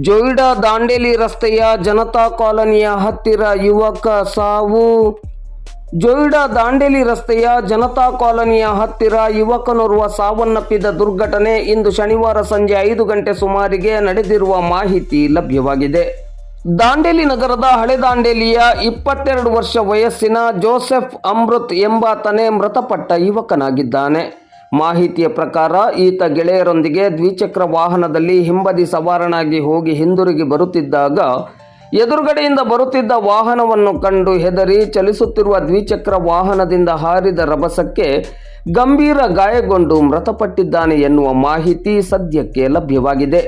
ಜೊಯ್ಡಾ ದಾಂಡೇಲಿ ರಸ್ತೆಯ ಜನತಾ ಕಾಲೋನಿಯ ಹತ್ತಿರ ಯುವಕ ಸಾವು. ಜೊಯ್ಡಾ ದಾಂಡೇಲಿ ರಸ್ತೆಯ ಜನತಾ ಕಾಲೋನಿಯ ಹತ್ತಿರ ಯುವಕನೋರ್ವ ಸಾವನ್ನಪ್ಪಿದ ದುರ್ಘಟನೆ ಇಂದು ಶನಿವಾರ ಸಂಜೆ ಐದು ಗಂಟೆ ಸುಮಾರಿಗೆ ನಡೆದಿರುವ ಮಾಹಿತಿ ಲಭ್ಯವಾಗಿದೆ. ದಾಂಡೇಲಿ ನಗರದ ಹಳೆ ದಾಂಡೇಲಿಯ ಇಪ್ಪತ್ತೆರಡು ವರ್ಷ ವಯಸ್ಸಿನ ಜೋಸೆಫ್ ಅಮೃತ್ ಎಂಬಾತನೇ ಮೃತಪಟ್ಟ ಯುವಕನಾಗಿದ್ದಾನೆ. ಮಾಹಿತಿಯ ಪ್ರಕಾರ ಈತ ಗೆಳೆಯರೊಂದಿಗೆ ದ್ವಿಚಕ್ರ ವಾಹನದಲ್ಲಿ ಹಿಂಬದಿ ಸವಾರನಾಗಿ ಹೋಗಿ ಹಿಂದಿರುಗಿ ಬರುತ್ತಿದ್ದಾಗ ಎದುರುಗಡೆಯಿಂದ ಬರುತ್ತಿದ್ದ ವಾಹನವನ್ನು ಕಂಡು ಹೆದರಿ ಚಲಿಸುತ್ತಿರುವ ದ್ವಿಚಕ್ರ ವಾಹನದಿಂದ ಹಾರಿದ ರಭಸಕ್ಕೆ ಗಂಭೀರ ಗಾಯಗೊಂಡು ಮೃತಪಟ್ಟಿದ್ದಾನೆ ಎನ್ನುವ ಮಾಹಿತಿ ಸದ್ಯಕ್ಕೆ ಲಭ್ಯವಾಗಿದೆ.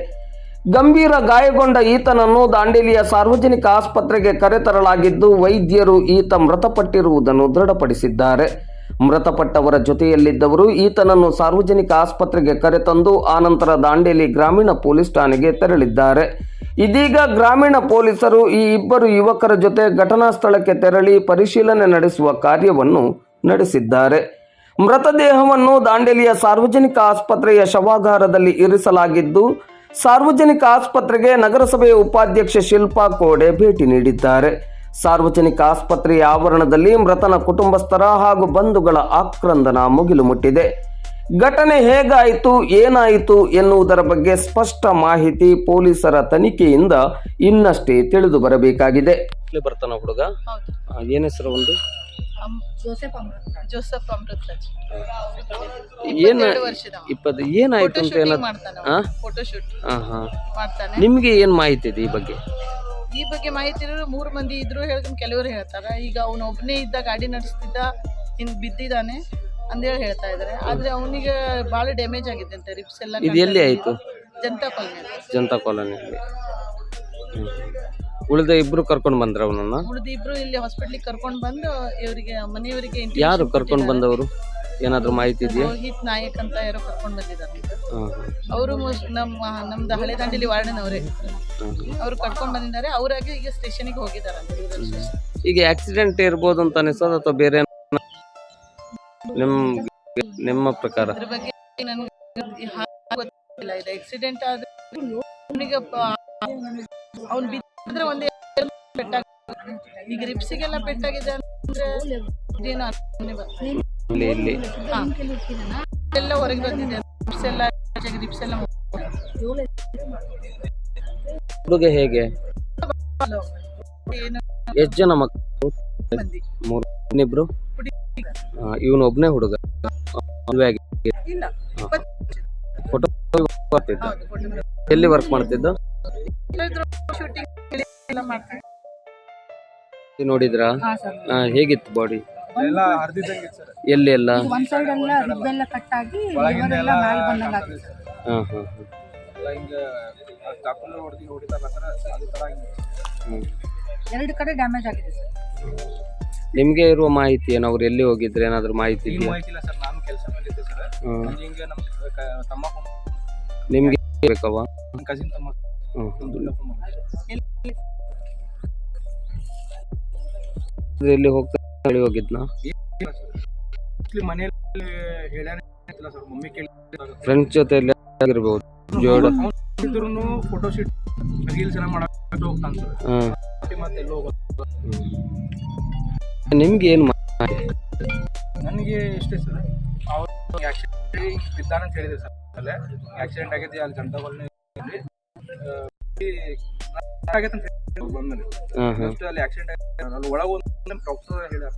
ಗಂಭೀರ ಗಾಯಗೊಂಡ ಈತನನ್ನು ದಾಂಡೇಲಿಯ ಸಾರ್ವಜನಿಕ ಆಸ್ಪತ್ರೆಗೆ ಕರೆತರಲಾಗಿದ್ದು ವೈದ್ಯರು ಈತ ಮೃತಪಟ್ಟಿರುವುದನ್ನು ದೃಢಪಡಿಸಿದ್ದಾರೆ. ಮೃತಪಟ್ಟವರ ಜೊತೆಯಲ್ಲಿದ್ದವರು ಈತನನ್ನು ಸಾರ್ವಜನಿಕ ಆಸ್ಪತ್ರೆಗೆ ಕರೆತಂದು ಆನಂತರ ದಾಂಡೇಲಿ ಗ್ರಾಮೀಣ ಪೊಲೀಸ್ ಠಾಣೆಗೆ ತೆರಳಿದ್ದಾರೆ. ಇದೀಗ ಗ್ರಾಮೀಣ ಪೊಲೀಸರು ಈ ಇಬ್ಬರು ಯುವಕರ ಜೊತೆ ಘಟನಾ ಸ್ಥಳಕ್ಕೆ ತೆರಳಿ ಪರಿಶೀಲನೆ ನಡೆಸುವ ಕಾರ್ಯವನ್ನು ನಡೆಸಿದ್ದಾರೆ. ಮೃತದೇಹವನ್ನು ದಾಂಡೇಲಿಯ ಸಾರ್ವಜನಿಕ ಆಸ್ಪತ್ರೆಯ ಶವಾಗಾರದಲ್ಲಿ ಇರಿಸಲಾಗಿದ್ದು, ಸಾರ್ವಜನಿಕ ಆಸ್ಪತ್ರೆಗೆ ನಗರಸಭೆಯ ಉಪಾಧ್ಯಕ್ಷೆ ಶಿಲ್ಪಾ ಕೋಡೆ ಭೇಟಿ ನೀಡಿದ್ದಾರೆ. ಸಾರ್ವಜನಿಕ ಆಸ್ಪತ್ರೆಯ ಆವರಣದಲ್ಲಿ ಮೃತನ ಕುಟುಂಬಸ್ಥರ ಹಾಗೂ ಬಂಧುಗಳ ಆಕ್ರಂದನ ಮುಗಿಲು ಮುಟ್ಟಿದೆ. ಘಟನೆ ಹೇಗಾಯಿತು ಏನಾಯಿತು ಎನ್ನುವುದರ ಬಗ್ಗೆ ಸ್ಪಷ್ಟ ಮಾಹಿತಿ ಪೊಲೀಸರ ತನಿಖೆಯಿಂದ ಇನ್ನಷ್ಟೇ ತಿಳಿದು ಬರಬೇಕಾಗಿದೆ. ಬರ್ತಾನ ಹುಡುಗ? ಹೌದು. ಏನ್ ಹೆಸರು ಒಂದು ಜೋಸೆಫ್ ಅಮೃತ್ ಜೋಸೆಫ್ ಅಮೃತರಾಜ್ ಏನ ವರ್ಷದ ಇಪ್ಪತ್ತು ಏನಾಯ್ತು ಅಂತ ಏನ ಮಾಡ್ತಾನೆ ಆ? ಫೋಟೋ ಶೂಟ್ ಹಾ ಹಾ ಮಾಡ್ತಾನೆ. ನಿಮ್ಗೆ ಏನ್ ಮಾಹಿತಿ ಇದೆ ಈ ಬಗ್ಗೆ? ಈ ಬಗ್ಗೆ ಮಾಹಿತಿ ಇರೋರು ಮೂರು ಮಂದಿ ಇದ್ರು ಹೇಳ್ಕೊಂಡು ಕೆಲವರು ಹೇಳ್ತಾರೆ. ಈಗ ಅವನು ಒಬ್ಬನೇ ಇದ್ದ ಗಾಡಿ ನಡೆಸ್ತಿದ್ದ ಹಿಂಗೆ ಬಿದ್ದಿದ್ದಾನೆ ಅಂದೇಳಿ ಹೇಳ್ತಾ ಇದಾರೆ. ಆದ್ರೆ ಅವನಿಗೆ ಬಹಳ ಡ್ಯಾಮೇಜ್ ಆಗಿದೆ ಅಂತ ರಿಪ್ಸ್ ಎಲ್ಲ ಇದು ಎಲ್ಲಿ ಆಯ್ತು? ಜನತಾ ಕಾಲೋನಿ ಜನತಾ ಕಾಲೋನಿಯಲ್ಲಿ ಹ್ಮ್. ಉಳಿದ ಇಬ್ರು ಕರ್ಕೊಂಡು ಬಂದ್ರ ಅವನನ್ನ? ಉಳಿದ ಇಬ್ರು ಇಲ್ಲಿ ಹಾಸ್ಪಿಟ್ಲಿಗೆ ಕರ್ಕೊಂಡು ಬಂದು ಇವರಿಗೆ ಮನೆಯವರಿಗೆ ಯಾರು ಕರ್ಕೊಂಡು ಬಂದವರು? ಏನಾದ್ರು ಮಾಹಿತಿ ಇದೆಯಾ? ರೋಹಿತ್ ನಾಯಕ್ ಅಂತ ಯಾರೋ ಕರ್ಕೊಂಡು ಬಂದಿದ್ದಾರೆ. ಅವರು ನಮ್ಮ ನಮ್ದು ಹಳೆ ದಾಂಡೇಲಿ ವಾರ್ಡನವರೇ. ಅವರು ಕರ್ಕೊಂಡು ಬಂದಿದ್ದಾರೆ. ಅವರಾಗಿ ಈಗ ಸ್ಟೇಷನ್ಗೆ ಹೋಗಿದ್ದಾರೆ ಈಗ ಆಕ್ಸಿಡೆಂಟ್ ಇರ್ಬೋದು ಅಂತ ಅನಿಸೋದು ಅಥವಾ ಬೇರೆ ನಿಮ್ಮ ನಿಮ್ ನಿಮ್ಮ ಪ್ರಕಾರ? ಅದ್ರ ಬಗ್ಗೆ ನನಗೆ ಗೊತ್ತಿಲ್ಲ. ಇದು ಆಕ್ಸಿಡೆಂಟ್ ಆದ್ರೆ ಅವನಿಗೆ ಅವ್ನು ಒಂದೇ ಪೆಟ್ಟಾಗ ಈಗ ರಿಪ್ಸಿಗೆಲ್ಲ ಪೆಟ್ಟಾಗಿದೆ ಅಂದ್ರೆ ಏನೋ. ಇಲ್ಲಿ ಇಲ್ಲಿ. ಹಾ. ಎಲ್ಲ ಹೊರಗೆ ಬಂದಿದೆ. ರಿಪ್ಸ್ ಎಲ್ಲ ರಿಪ್ಸ್ ಎಲ್ಲ ಹುಡುಗ ಹೇಗೆ? ಎಷ್ಟು ಜನ ಮಕ್ಕಳು ಮೂರು ಇನ್ನಿಬ್ರು. ಇವನು ಒಬ್ನೇ ಹುಡುಗ. ಮದುವೆ ಆಗಿ ಫೋಟೋ ಬರ್ತಿದ್ದ? ಎಲ್ಲಿ ವರ್ಕ್ ಮಾಡ್ತಿದ್ದ? ನೋಡಿದ್ರ? ಹೇಗಿತ್ತು ಬಾಡಿ ಎಲ್ಲ ಎಲ್ಲಿ ಎಲ್ಲ? ಒಂದ್ ಸೈಡ್ ಎಲ್ಲ ರಿಬ್ ಎಲ್ಲ ಕಟ್ ಆಗಿ ಒಳಗಿಂದ liver ಎಲ್ಲ ಎಲ್ಲ ಮ್ಯಾಲ್ ಬಂದಂಗ ಆಗಿದೆ ಸರ್. ಹಾ ಹಾ ಎಲ್ಲ ಹಿಂಗೆ ಚಾಕುಲಿ ಹೊಡೆದು ಹೊಡಿತಾರಲ್ಲ ಸರ್ ಅದೇ ಥರ ಹಿಂಗೆ ಹ್ಮ್. ಎರಡು ಕಡೆ ಡ್ಯಾಮೇಜ್ ಆಗಿದೆ ಸರ್. ನಿಮ್ಗೆ ಇರುವ ಮಾಹಿತಿ ಏನು? ಅವ್ರು ಎಲ್ಲಿ ಹೋಗಿದ್ರೆ? ಏನಾದ್ರು ಮಾಹಿತಿ ಇದೆಯಾ? ನಿಮ್ಗೆ ಮಗ. ಎಲ್ಲಿ ಹೋಗ್ತಾ ಹೇಳಿ ಹೋಗಿದ್ನ. ಮನೆಯಲ್ಲಿ ಸರ್ ಮಮ್ಮಿ ಕೇಳಿ. ಫ್ರೆಂಡ್ಸ್ ಜೊತೆ ಎಲ್ಲ ಆಗಿರ್ಬೋದು. ಜೋಡ. ಇದ್ರೂ ಫೋಟೋ ಶೂಟ್ ರೀಲ್ಸ್ ಎಲ್ಲ ಮಾಡಕ್ಕೆ ಹೋಗ್ತಾನೆ ಸರ್. ಮತ್ತೆ ಎಲ್ಲೋ ಹೋಗೋದು. ನಿಮ್ಗೆ ಏನು ನನಗೆ ಇಷ್ಟೇ ಸರ್ ಅವ್ರು ಆಕ್ಸಿಡೆಂಟ್ ಹೇಳಿದ್ರು ಸರ್. ಅಲ್ಲೇ ಆಕ್ಸಿಡೆಂಟ್ ಆಗೈತಿ ಅಲ್ಲಿ ಜನತಾವಲ್ಲಿ ಆಗೈತೆ ಅಂತ ಹೇಳಿ ಬಂದ್ಮೇಲೆ. ಅಲ್ಲಿ ಆಕ್ಸಿಡೆಂಟ್ ಅಲ್ಲಿ ಒಳಗೊಂದು ಒಂದು ಡಾಕ್ಟರ್ ಹೇಳ್ಯಾರ.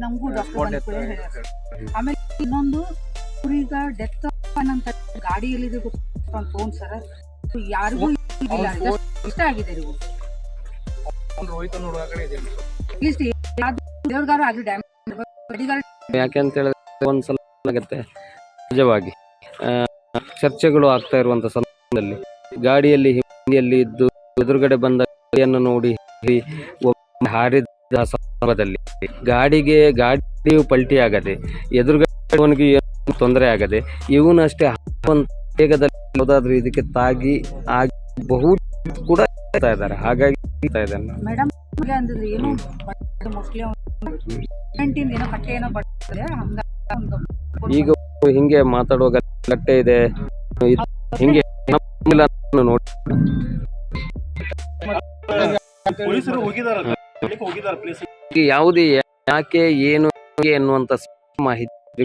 ನಮಗೂ ಡಾಕ್ಟರ್. ಆಮೇಲೆ ಇನ್ನೊಂದು ಈಗ ಡೆತ್ ಅಂತ ಗಾಡಿಯಲ್ಲಿ ಫೋನ್ ಸರ್ ಯಾರಿಗೂ ಇಷ್ಟ ಆಗಿದೆ ರೀ ರೋಹಿತ್ ಕಡೆ ಇದೆ ಅಟ್ಲೀಸ್ಟ್ ದೇವ್ರಿಗಾರ ಆಗಲಿ ಡ್ಯಾಮೇಜ್ ಯಾಕೆ ಅಂತ ಹೇಳಿದ್ರೆ ಒಂದ್ಸಲ ಆಗುತ್ತೆ. ನಿಜವಾಗಿ. ಆ, ಚರ್ಚೆಗಳು ಆಗ್ತಾ ಇರುವಂತ ಸಂದರ್ಭದಲ್ಲಿ. ಗಾಡಿಯಲ್ಲಿ ಹಿಂದಿಯಲ್ಲಿ ಇದ್ದು ಎದುರುಗಡೆ ಬಂದ ಗಾಡಿಯನ್ನು ನೋಡಿ ಒಬ್ಬ ಹಾರಿದ ಸಂದರ್ಭದಲ್ಲಿ ಗಾಡಿಗೆ ಗಾಡಿ ಪಲ್ಟಿ ಆಗದೆ ಎದುರುಗಡೆ ಏನು ತೊಂದರೆ ಆಗದೆ ಇವನು ಅಷ್ಟೇ ವೇಗದಲ್ಲಿ ಯಾವುದಾದ್ರೂ ಇದಕ್ಕೆ ತಾಗಿ ಆಗಿ ಬಹು ಕೂಡ ಇದ್ದಾರೆ. ಹಾಗಾಗಿ. ಮೇಡಮ್ ಏನು ಮೋಸ್ಟ್ಲಿ ಏನೋ ಕಟ್ಟೆ ಏನೋ ಬರ್ತದೆ ಹಂಗ ಈಗ ಹಿಂಗೆ ಮಾತಾಡುವಾಗ ಗಟ್ಟೆ ಇದೆ. ಹಿಂಗೆ ನೋಡಿ. ಪೊಲೀಸರು ಹೋಗಿದಾರ ಹೋಗಿದಾರ ಪ್ಲೇಸ್ ಯಾವುದೇ ಯಾಕೆ ಏನು ಎನ್ನುವಂತ ಮಾಹಿತಿ.